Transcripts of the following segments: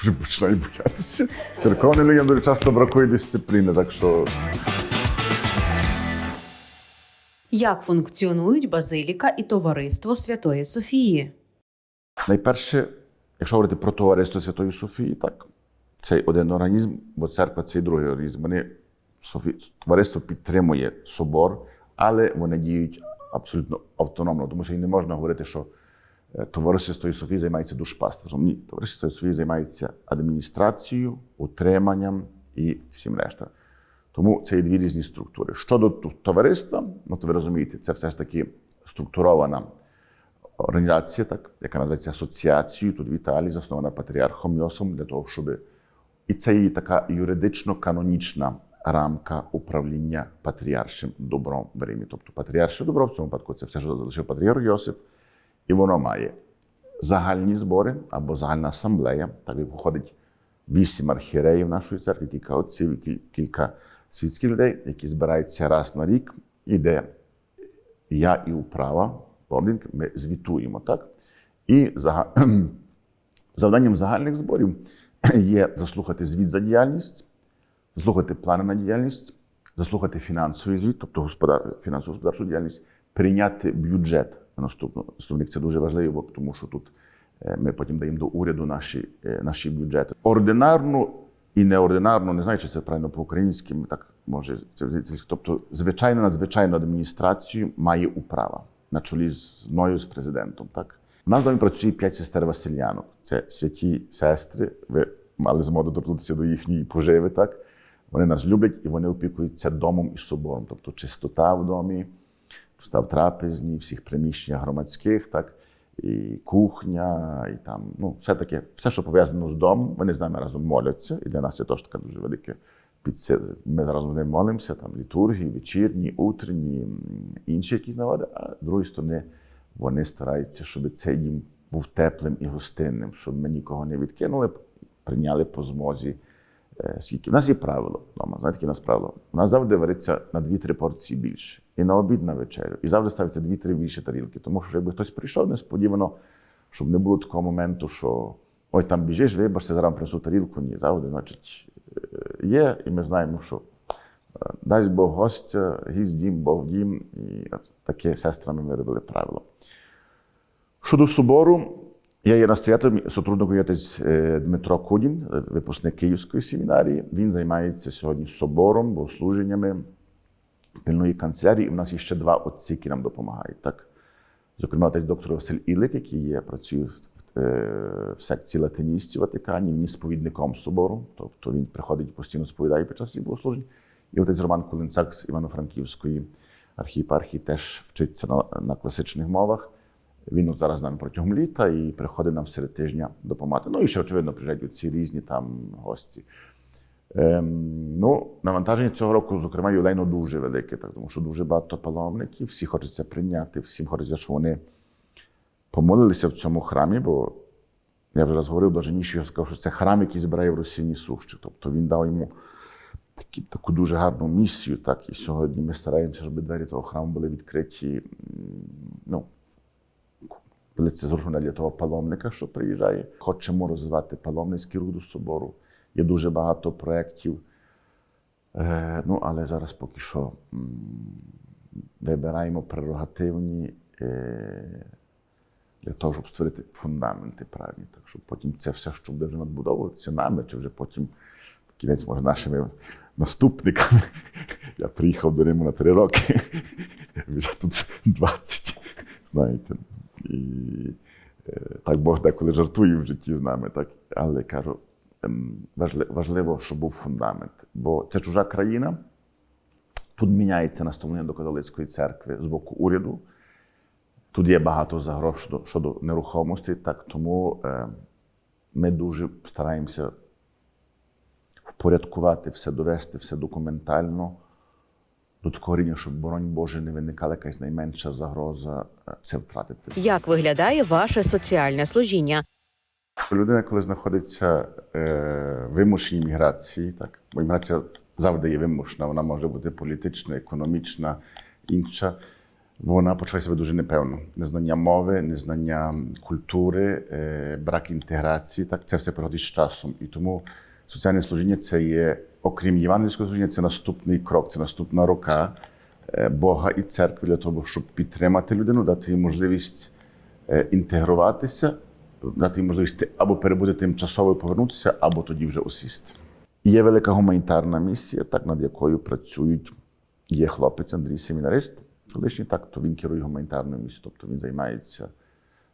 вже починаю боятися. Церковним людям дуже часто бракує дисципліни, так що Як функціонують базиліка і товариство Святої Софії? найперше, якщо говорити про товариство Святої Софії, так, цей один організм, бо церква це другий організм. Вони Софі... товариство підтримує собор, але вони діють абсолютно автономно, тому що і не можна говорити, що товариство Святої Софії займається душпастерством. Ні, товариство Софії займається адміністрацією, утриманням і всім решта. Тому це є дві різні структури. Щодо товариства, ну то ви розумієте, це все ж таки структурована організація, так, яка називається асоціацією тут в Італії, заснована патріархом Йосом для того, щоб і це є така юридично-канонічна рамка управління патріаршим добром в Римі. Тобто патріарше добро в цьому випадку це все, що залишив патріарх Йосиф, і воно має загальні збори або загальна асамблея, так як виходить вісім архієреїв нашої церкви, кілька отців, кілька світських людей, які збираються раз на рік, і я і управа, орден, ми звітуємо, так? І зага- завданням загальних зборів є заслухати звіт за діяльність, заслухати плани на діяльність, заслухати фінансовий звіт, тобто господар, фінансово господарчу діяльність, прийняти бюджет на наступну. Наступний це дуже важливо, тому що тут ми потім даємо до уряду наші, наші бюджети. Ординарну і неординарну, не знаю, чи це правильно по-українськи, так може це- тобто звичайно надзвичайну адміністрацію має управа на чолі з мною з президентом. Так у нас в домі працює п'ять сестер Васильянок. Це святі сестри. Ви мали змогу доторкнутися до їхньої поживи. Так вони нас люблять і вони опікуються домом і собором, тобто чистота в домі, чистота в трапезні, всіх приміщеннях громадських, так і кухня, і там ну все таке, все, що пов'язано з домом. Вони з нами разом моляться, і для нас це теж така дуже велике підсил. Ми разом з ними молимося, там літургії, вечірні, утренні, інші якісь навади. А з другої сторони, вони стараються, щоб цей дім був теплим і гостинним, щоб ми нікого не відкинули, прийняли по змозі. Е, Скільки? У нас є правило вдома. Знаєте, у нас правило? У нас завжди вариться на 2-3 порції більше. І на обід, на вечерю. І завжди ставиться 2-3 більше тарілки. Тому що якби хтось прийшов несподівано, щоб не було такого моменту, що ой, там біжиш, вибачте, зараз принесу тарілку. Ні, завжди, значить, е, є, і ми знаємо, що е, дасть Бог гостя, гість дім, Бог дім. І таке сестрами ми робили правило. Щодо собору, я є настоятелем сотрудником отець е, Дмитро Кудін, е, випускник Київської семінарії. Він займається сьогодні собором, богослуженнями, пильної канцелярії. І в нас є ще два отці, які нам допомагають. Так? Зокрема, отець доктор Василь Ілик, який є, працює в, е, в секції латиністів Ватикані, він є сповідником собору, тобто він приходить і постійно сповідає під час всіх богослужень. І отець Роман Кулинцак з Івано-Франківської архієпархії теж вчиться на, на класичних мовах. Він от зараз з нами протягом літа і приходить нам серед тижня допомагати. Ну і ще, очевидно, приїжджають ці різні там гості. Ем, ну, навантаження цього року, зокрема, ювілейно дуже велике, так, тому що дуже багато паломників, всі хочеться прийняти, всім хочеться, щоб вони помолилися в цьому храмі, бо я вже раз говорив Женіші, я сказав, що це храм, який збирає в Росіні сущу. Тобто він дав йому такі, таку дуже гарну місію. Так, і сьогодні ми стараємося, щоб двері того храму були відкриті. Ну, коли це для того паломника, що приїжджає. Хочемо розвивати паломницький рух до собору. Є дуже багато проєктів. Е, ну, але зараз поки що вибираємо прерогативні е, для того, щоб створити фундаменти правильні. Так, щоб потім це все, що буде вже надбудовуватися нами, чи вже потім кінець, може, нашими наступниками. Я приїхав до Риму на три роки, вже тут 20, знаєте. І е, так Бог деколи жартує в житті з нами, так? але кажу, ем, важливо, щоб був фундамент. Бо це чужа країна. Тут міняється наставлення до католицької церкви з боку уряду. Тут є багато загроз щодо, щодо нерухомості, так тому е, ми дуже стараємося впорядкувати все, довести все документально до такого рівня, щоб, боронь Боже, не виникала якась найменша загроза е, це втратити. Як виглядає ваше соціальне служіння? Людина, коли знаходиться е, в вимушеній міграції, так, бо міграція завжди є вимушена, вона може бути політична, економічна, інша. вона почуває себе дуже непевно. Незнання мови, незнання культури, е, брак інтеграції. Так, це все приходить з часом. І тому соціальне служіння це є, окрім євангельського служіння, це наступний крок, це наступна рука Бога і церкви для того, щоб підтримати людину, дати їй можливість е, інтегруватися, дати їй можливість або перебути тимчасово і повернутися, або тоді вже осісти. Є велика гуманітарна місія, так, над якою працюють. Є хлопець Андрій Семінарист, колишній так, то він керує гуманітарною місією, тобто він займається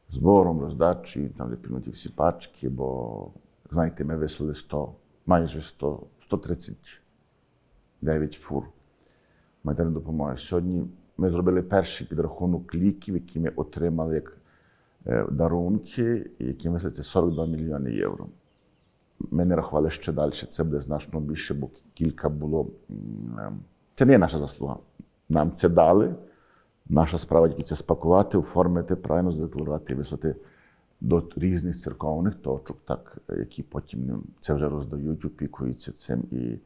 збором, роздачею, там де всі пачки, бо, знаєте, ми вислали 100, майже 100, 139 фур гуманітарної допомоги. Сьогодні ми зробили перший підрахунок ліків, які ми отримали як е, дарунки, які мислиться 42 мільйони євро. Ми не рахували ще далі, це буде значно більше, бо кілька було. ем, Це не є наша заслуга. Нам це дали. Наша справа тільки це спакувати, оформити, правильно задекларувати і вислати до різних церковних точок, так, які потім це вже роздають, опікуються цим. І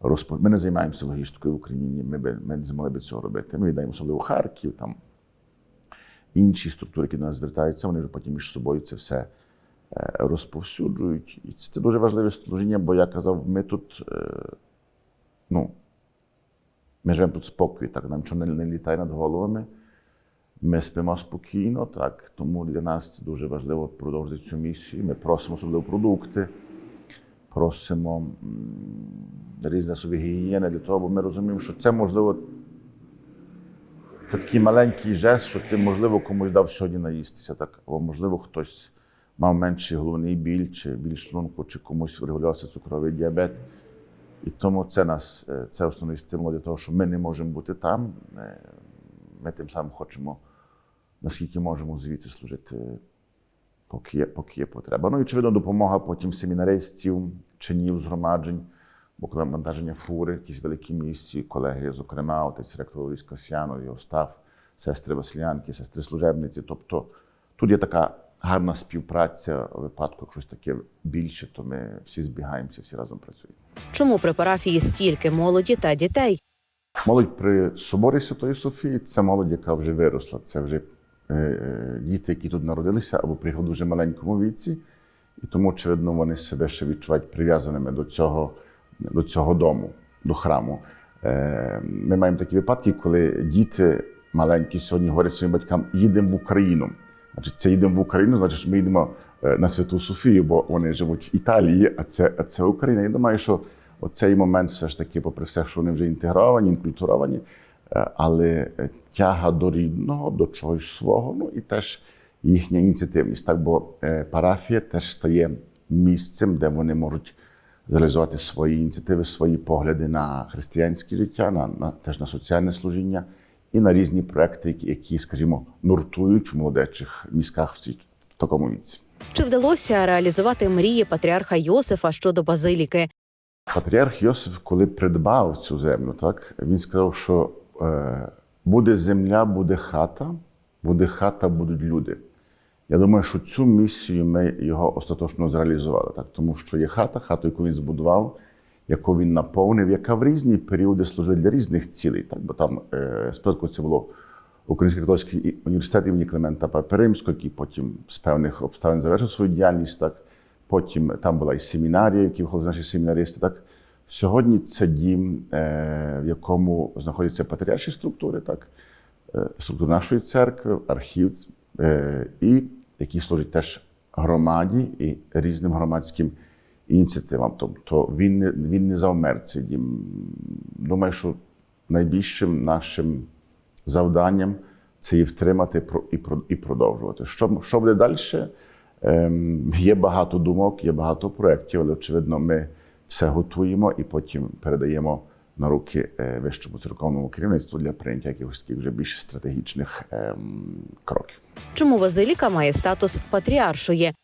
розпо... Ми не займаємося логістикою в Україні, ми, би, ми не змогли б цього робити. Ми віддаємо особливо Харків, там інші структури, які до нас звертаються, вони вже потім між собою це все е, розповсюджують. І це дуже важливе служіння, бо я казав, ми тут, е, ну, ми живемо тут спокій, так, нам нічого не, не літає над головами. Ми спимо спокійно, так, тому для нас це дуже важливо продовжити цю місію. Ми просимо особливо продукти, просимо м, різні собі гігієни для того, бо ми розуміємо, що це можливо. Це такий маленький жест, що ти, можливо, комусь дав сьогодні наїстися, так, або можливо, хтось мав менший головний біль, чи біль шлунку, чи комусь регулювався цукровий діабет. І тому це нас е, це основний стимул для того, що ми не можемо бути там. Е, Ми тим самим хочемо, наскільки можемо звідси служити, поки є, поки є потреба. Ну і очевидно, допомога потім семінаристів, чинів, згромаджень, бо коли вантаження фури, якісь великі місії, колеги, зокрема, отець ректор Луїс Касьяно, його став, сестри Василянки, сестри служебниці. Тобто тут є така гарна співпраця у випадку, якщо щось таке більше, то ми всі збігаємося, всі разом працюємо. Чому при парафії стільки молоді та дітей? Молодь при соборі Святої Софії це молодь, яка вже виросла. Це вже діти, які тут народилися або приїхали в дуже маленькому віці, і тому, очевидно, вони себе ще відчувають прив'язаними до цього, до цього дому, до храму. Е, ми маємо такі випадки, коли діти маленькі сьогодні говорять своїм батькам: їдемо в Україну. Значить, це їдемо в Україну, значить, ми йдемо е, на Святу Софію, бо вони живуть в Італії, а це, а це Україна. Я думаю, що оцей момент все ж таки, попри все, що вони вже інтегровані, інкультуровані, е, але е, тяга до рідного, до чогось свого, ну і теж їхня ініціативність. Так, бо е, парафія теж стає місцем, де вони можуть реалізувати свої ініціативи, свої погляди на християнське життя, на, на теж на соціальне служіння і на різні проекти, які, які скажімо, нуртують в молодечих мізках в, цій- в такому віці. Чи вдалося реалізувати мрії патріарха Йосифа щодо базиліки? Патріарх Йосиф, коли придбав цю землю, так він сказав, що буде земля, буде хата, буде хата, будуть люди. Я думаю, що цю місію ми його остаточно зреалізували, так? тому що є хата, хату, яку він збудував, яку він наповнив, яка в різні періоди служила для різних цілей. Так? Бо там е, спочатку це було Український католицький університет імені Климента Папи Римського, який потім з певних обставин завершив свою діяльність. Так? Потім там була і семінарія, в якій виходили наші семінаристи. Так? Сьогодні це дім, е, в якому знаходяться патріарші структури, так? е, структури нашої церкви, архів, е, і який служить теж громаді і різним громадським ініціативам. Тобто він не, він не завмер цей дім. Думаю, що найбільшим нашим завданням це її втримати і продовжувати. Що, що буде далі? Ем, Є багато думок, є багато проєктів, але очевидно, ми все готуємо і потім передаємо на руки е, вищому церковному керівництву для прийняття якихось таких вже більш стратегічних ем, кроків. Чому базиліка має статус патріаршої?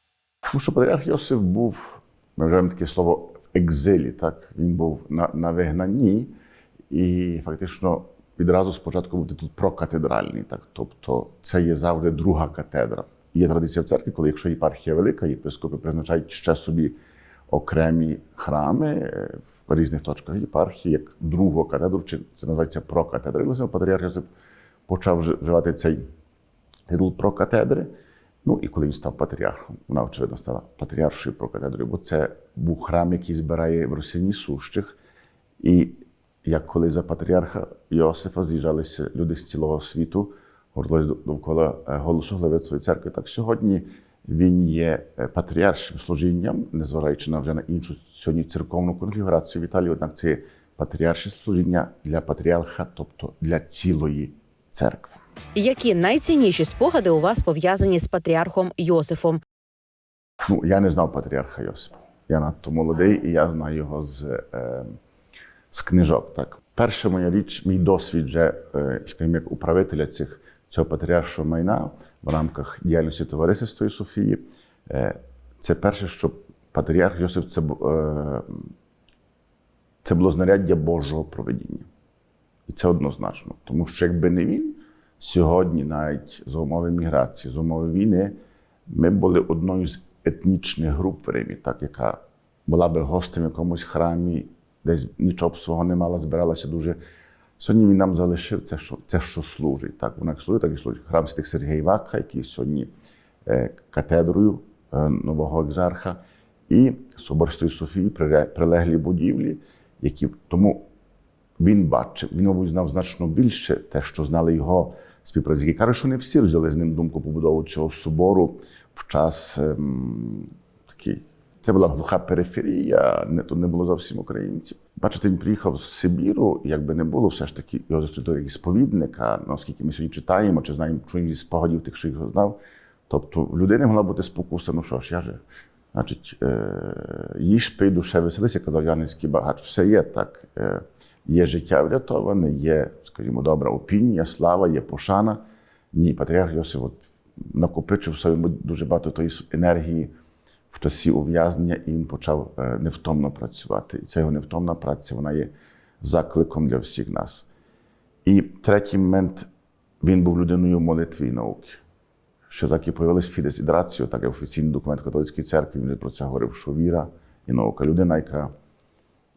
Тому що патріарх Йосиф був, ми вживаємо таке слово в екзилі, так? Він був на, на вигнанні і фактично відразу спочатку був тут прокатедральний. Так? Тобто це є завжди друга катедра. Є традиція в церкві, коли якщо єпархія велика, єпископи призначають ще собі окремі храми е, в різних точках єпархії, як другу катедру, чи це називається прокатедра. І патріарх Йосип почав вживати цей титул про катедри. Ну і коли він став патріархом, вона, очевидно, стала патріаршою про катедрою, бо це був храм, який збирає в Росіні сущих. І як коли за патріарха Йосифа з'їжджалися люди з цілого світу, гордились довкола е, голосу глави своєї церкви, так сьогодні він є е, патріаршим служінням, незважаючи на вже на іншу сьогодні церковну конфігурацію в Італії, однак це є патріарше служіння для патріарха, тобто для цілої церкви. Які найцінніші спогади у вас пов'язані з патріархом Йосифом? Ну, я не знав патріарха Йосипа. Я надто молодий, і я знаю його з, е, з книжок. Так. Перша моя річ, мій досвід вже, е, скажімо, як управителя цих, цього патріаршого майна в рамках діяльності товариства Софії. Е, це перше, що патріарх Йосиф це, е, це було знаряддя Божого проведіння. І це однозначно. Тому що якби не він, сьогодні, навіть за умови міграції, за умови війни, ми були одною з етнічних груп в Римі, так, яка була би гостем в якомусь храмі, десь нічого б свого не мала, збиралася дуже. Сьогодні він нам залишив це, що, це, що служить. Так, воно як служить, так і служить. Храм Святих Сергія Вакха, який сьогодні е, катедрою е, нового екзарха, і Собор Святої Софії, прилеглі будівлі, які тому він бачив, він, мабуть, знав значно більше те, що знали його співпрацівники. Каже, що не всі розділи з ним думку побудову цього собору в час ем. Це була глуха периферія, не, тут не було зовсім українців. Бачите, він приїхав з Сибіру, якби не було, все ж таки його зустріли як сповідника, наскільки ми сьогодні читаємо, чи знаємо, чуємо зі спогадів тих, що його знав. Тобто в людини могла бути спокуса, ну що ж, я же, значить, е, їж, пий, душе веселися, казав Янинський багач. Все є так. Е, є життя врятоване, є, скажімо, добра опінія, слава, є пошана. Ні, патріарх Йосиф от, накопичив в собі дуже багато тої енергії в часі ув'язнення, і він почав е, невтомно працювати. І ця його невтомна праця вона є закликом для всіх нас. І третій момент він був людиною молитви і науки. Що так і появилась Фідес і Драціо, так і офіційний документ католицької церкви. Він про це говорив, що віра і наука. Людина, яка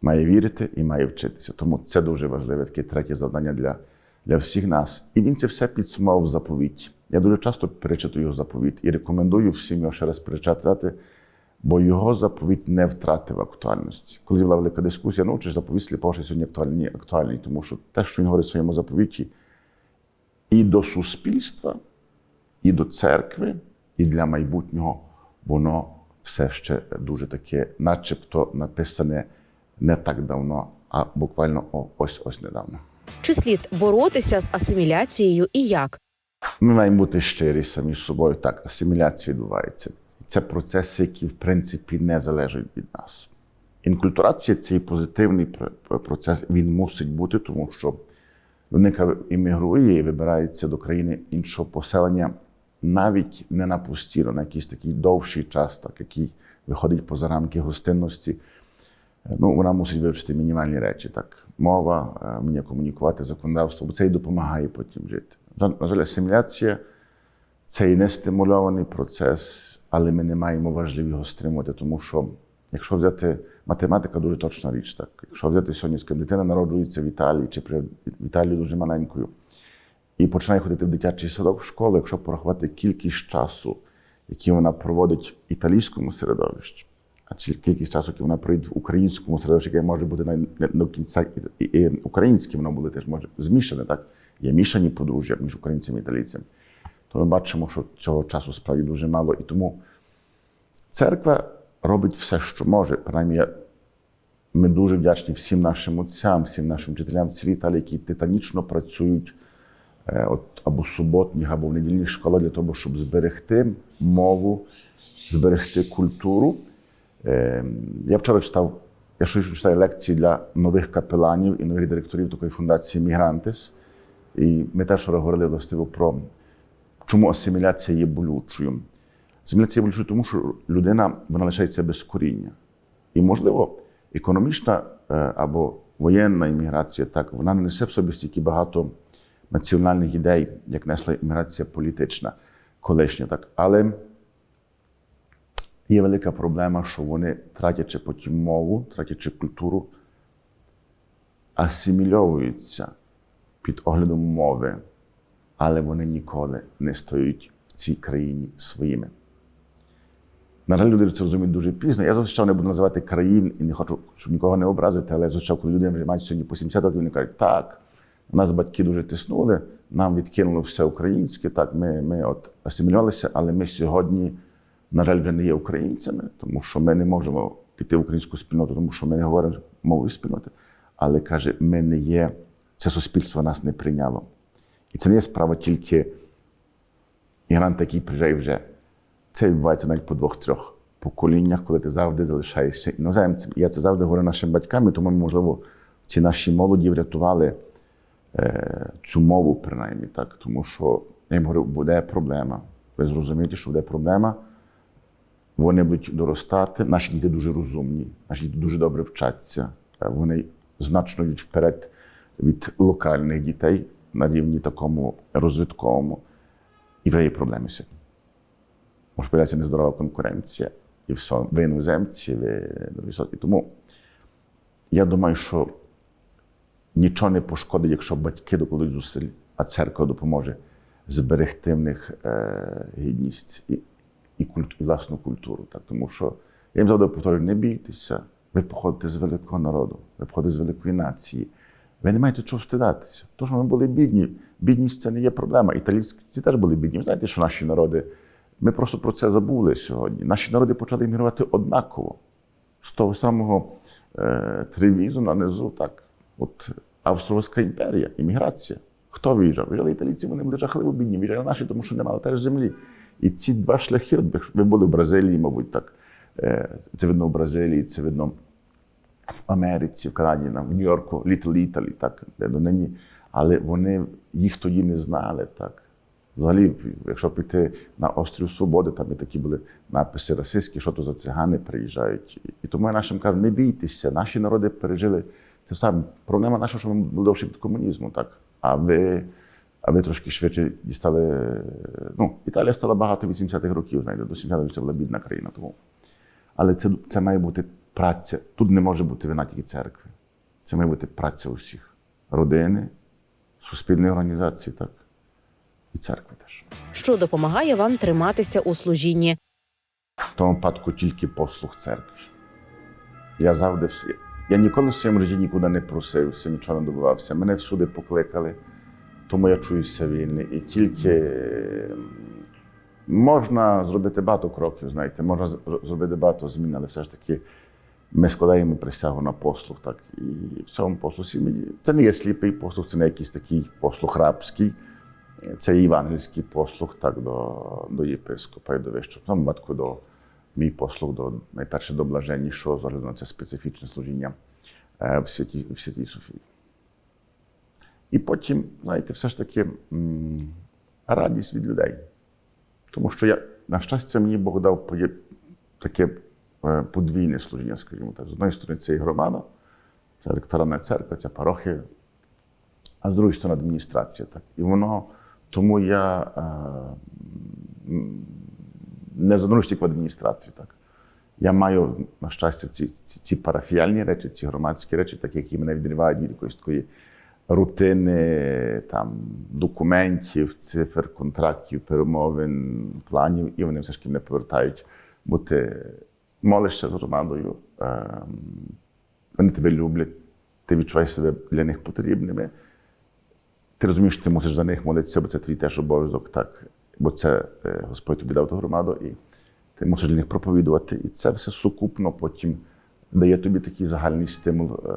має вірити і має вчитися. Тому це дуже важливе таке третє завдання для, для всіх нас. І він це все підсумував в заповіті. Я дуже часто перечитую його заповіт і рекомендую всім його ще раз перечитати, бо його заповіт не втратив актуальності. Коли була велика дискусія, ну чи ж заповіт сліпого сьогодні актуальний? Ні, актуальний, тому що те, що він говорить в своєму заповіті, і до суспільства, і до церкви, і для майбутнього, воно все ще дуже таке, начебто написане не так давно, а буквально ось-ось недавно. Чи слід боротися з асиміляцією і як? Ми маємо бути щирі самі з собою. Так, асиміляція відбувається. Це процеси, які в принципі не залежать від нас. Інкультурація цей позитивний процес, він мусить бути, тому що людина іммігрує і вибирається до країни іншого поселення навіть не на постійно, на якийсь такий довший час, так, який виходить поза рамки гостинності. Ну, вона мусить вивчити мінімальні речі, так, мова, е, вміння комунікувати, законодавство, бо це їй допомагає потім жити. На жаль, асиміляція це і не стимульований процес, але ми не маємо важливо його стримувати, тому що якщо взяти математика дуже точна річ, так, якщо взяти сьогодні, скажімо, дитина народжується в Італії чи при Італії дуже маленькою, і починає ходити в дитячий садок в школу, якщо порахувати кількість часу, який вона проводить в італійському середовищі, а кількість часу, який вона проводить в українському середовищі, яке може бути не до кінця і, і, і українське, воно буде теж може змішане, так? Є мішані подружжя між українцями і італійцями. То ми бачимо, що цього часу справді дуже мало. І тому церква робить все, що може. Принаймні, ми дуже вдячні всім нашим отцям, всім нашим вчителям в цілій Італії, які титанічно працюють е, от, або суботніх, або в недільних школах для того, щоб зберегти мову, зберегти культуру. Е, Я вчора читав, я щось читаю лекції для нових капеланів і нових директорів такої фундації Мігрантис. І ми теж говорили властиво про чому асиміляція є болючою. Асиміляція є болючою, тому що людина вона лишається без коріння. І, можливо, економічна е, або воєнна імміграція, так, вона не несе в собі стільки багато національних ідей, як несла імміграція політична, колишня. Так. Але є велика проблема, що вони, тратячи потім мову, тратячи культуру, асимільовуються під оглядом мови. Але вони ніколи не стають в цій країні своїми. На жаль, люди це розуміють дуже пізно. Я зустрічав не буду називати країн і не хочу, щоб нікого не образити, але зустрічав, коли люди мають сьогодні по 70 років, вони кажуть, так, нас батьки дуже тиснули, нам відкинуло все українське, так, ми, ми от асимілювалися, але ми сьогодні, на жаль, вже не є українцями, тому що ми не можемо піти в українську спільноту, тому що ми не говоримо мовою спільноти. Але каже, ми не є, це суспільство нас не прийняло. І це не є справа тільки іммігранта, який приїжджає вже. Це відбувається навіть по двох-трьох поколіннях, коли ти завжди залишаєшся іноземцем. Я це завжди говорю нашим батькам, і тому, можливо, в цій нашій молоді врятували е, цю мову, принаймні, так? тому що я їм говорю, буде проблема. Ви зрозумієте, що буде проблема. Вони будуть доростати. Наші діти дуже розумні, наші діти дуже добре вчаться. Вони значно йдуть вперед від локальних дітей на рівні такому розвитковому. І вже є проблеми сьогодні. Може появляється нездорова конкуренція, і все, ви іноземці, ви високі. Тому я думаю, що нічого не пошкодить, якщо батьки докладуть зусиль, а церква допоможе зберегти в них е, гідність і, і, культ, і власну культуру. Так? Тому що я їм завжди повторюю, не бійтеся, ви походите з великого народу, ви походите з великої нації. Ви не маєте чого встидатися. То, що ми були бідні, бідність це не є проблема. Італійці теж були бідні. Знаєте, що наші народи, ми просто про це забули сьогодні. Наші народи почали іммігрувати однаково. З того самого е, Тревізу на низу, так. От Австро-Угорська імперія, імміграція. Хто виїжджав? Виїжджали італійці, вони були жахливо бідні. Виїжджали наші, тому що не мали теж землі. І ці два шляхи, от ви були в Бразилії, мабуть, так. Е, це видно в Бразилії, це видно в Америці, в Канаді, в Нью-Йорку, Little Italy, так, де донині. Але вони їх тоді не знали. так. Взагалі, якщо піти на острів Свободи, там і такі були написи расистські, що то за цигани приїжджають. І- тому я нашим кажу, не бійтеся, наші народи пережили це саме. Проблема наша, що ми були довше від комунізму, так. А ви, а ви трошки швидше дістали. Ну, Італія стала багато від 70-х років, знаєте, до 70-х це була бідна країна. Тому. Але це, це має бути праця. Тут не може бути вина тільки церкви. Це має бути праця усіх родини, суспільної організації, так, і церкви теж. що допомагає вам триматися у служінні. В тому випадку тільки послуг церкви. Я завжди все. Я ніколи в своєму житті нікуди не просився, нічого не добивався. Мене всюди покликали, тому я чуюся вільний. І тільки можна зробити багато кроків, знаєте, можна зробити багато змін, але все ж таки ми складаємо присягу на послуг. Так. І в цьому послусі мені це не є сліпий послуг, це не якийсь такий послуг рабський. Це євангельський послуг так, до, до єпископа і до вищого. Цьому випадку до мій послуг до найперше до блаженнішого, з огляду на це специфічне служіння в святій, в святій Софії. І потім, знаєте, все ж таки радість від людей. Тому що я, на щастя, мені Бог дав таке подвійне служіння, скажімо так. З однієї сторони, це і громада, це електоральна церква, це парохія, а з другої сторони адміністрація. Так. І воно тому я е, не тільки в адміністрацію. Так. Я маю, на щастя, ці, ці, ці парафіальні речі, ці громадські речі, так, які мене відривають від якоїсь такої рутини, там, документів, цифр, контрактів, перемовин, планів, і вони все ж таки мене повертають, бо ти молишся з громадою, е, вони тебе люблять, ти відчуваєш себе для них потрібними. Ти розумієш, що ти мусиш за них молитися, бо це твій теж обов'язок, так. Бо це е, Господь тобі дав ту громаду, і ти мусиш для них проповідувати. І це все сукупно потім дає тобі такий загальний стимул е,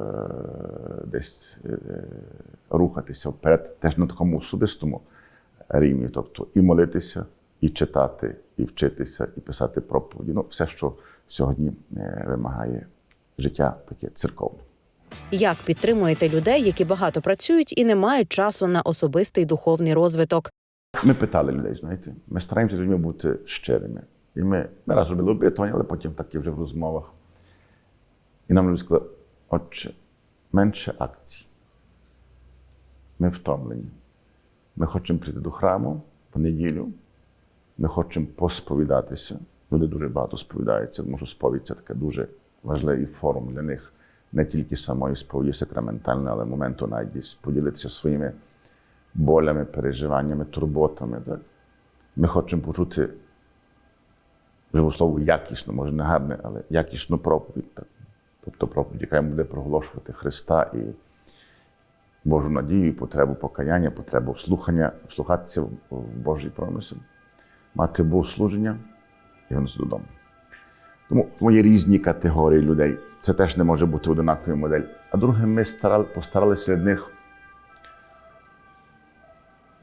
десь е, рухатися вперед, теж на такому особистому рівні. Тобто і молитися, і читати, і вчитися, і писати проповіді. Ну, все, що сьогодні е, вимагає життя таке церковне. Як підтримуєте людей, які багато працюють і не мають часу на особистий духовний розвиток? Ми питали людей, знаєте, ми стараємося з людьми бути щирими. І ми, ми раз робили опитування, але потім таки вже в розмовах. І нам люди сказали, отче, менше акцій. Ми втомлені. Ми хочемо прийти до храму в неділю, ми хочемо посповідатися. Люди дуже багато сповідаються, тому що сповідь це таке дуже важливий форум для них, не тільки самої сповіді сакраментальної, але моменту навіть поділитися своїми болями, переживаннями, турботами. Так? Ми хочемо почути живу слово якісно, може не гарне, але якісну проповідь. Так? Тобто проповідь, яка буде проголошувати Христа і Божу надію, і потребу покаяння, потребу слухання, вслухатися в Божий промисел, мати богослуження і вернутися додому. Тому, тому є різні категорії людей. Це теж не може бути одинакова модель. А друге, ми старали, постаралися серед них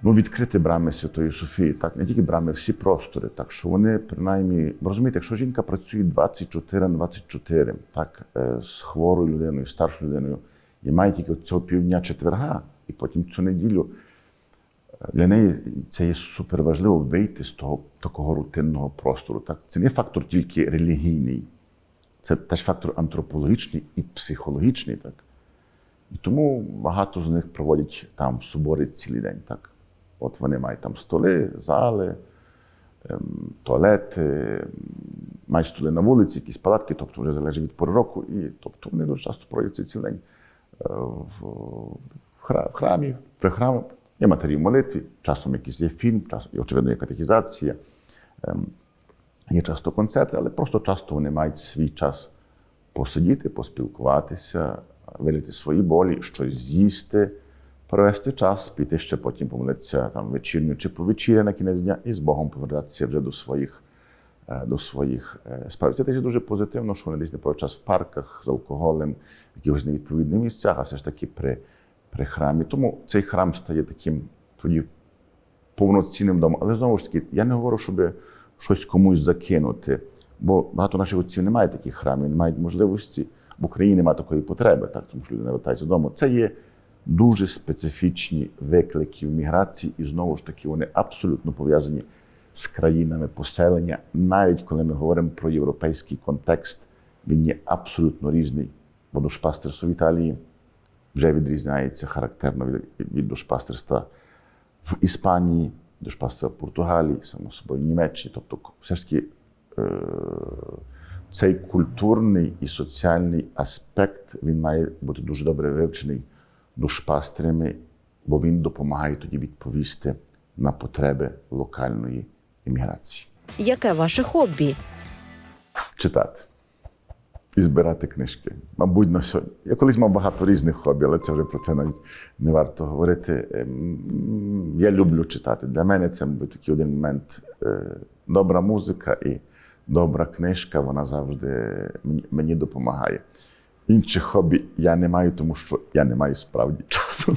ну, відкрити брами Святої Софії, так, не тільки брами, всі простори. Так що вони принаймні, розумієте, якщо жінка працює 24 на 24, так, е, з хворою людиною, старшою людиною, і має тільки цього півдня четверга, і потім цю неділю. Для неї це є супер важливо вийти з того такого рутинного простору. Так? Це не фактор тільки релігійний, це теж фактор антропологічний і психологічний. Так? І тому багато з них проводять там в соборі цілий день. Так? От вони мають там столи, зали, ем, туалети, мають столи на вулиці, якісь палатки, тобто вже залежить від пори року. І тобто вони дуже часто проводять цей цілий день е, в храмі, при храмі. Матері в молитві, часом якийсь є фільм, часом, і, очевидно, є часто концерти, але просто часто вони мають свій час посидіти, поспілкуватися, вилити свої болі, щось з'їсти, провести час, піти ще потім помолитися там вечірню чи повечіря на кінець дня і з Богом повертатися вже до своїх, до своїх справ. Це теж дуже позитивно, що вони десь не проводять час в парках з алкоголем, в якихось невідповідних місцях, а все ж таки при, при храмі. Тому цей храм стає таким тоді повноцінним домом. Але знову ж таки, я не говорю, щоб щось комусь закинути, бо багато наших отців не мають таких храмів, не мають можливості. В Україні немає такої потреби, так, тому що люди не вертаються додому. Це є дуже специфічні виклики в міграції, і знову ж таки вони абсолютно пов'язані з країнами поселення. Навіть коли ми говоримо про європейський контекст, він є абсолютно різний. Бо душпастерство в Італії вже відрізняється характерно від, від душпастерства в Іспанії, душпастерства в Португалії, само собою в Німеччині. Тобто, все ж таки е, цей культурний і соціальний аспект він має бути дуже добре вивчений душпастерами, бо він допомагає тоді відповісти на потреби локальної імміграції. Яке ваше хобі? Читати і збирати книжки. Мабуть, на сьогодні. Я колись мав багато різних хобі, але це вже про це навіть не варто говорити. Ем, Я люблю читати. Для мене це мабуть, такий один момент. е, Добра музика і добра книжка, вона завжди мені, допомагає. Інших хобі я не маю, тому що я не маю справді часу.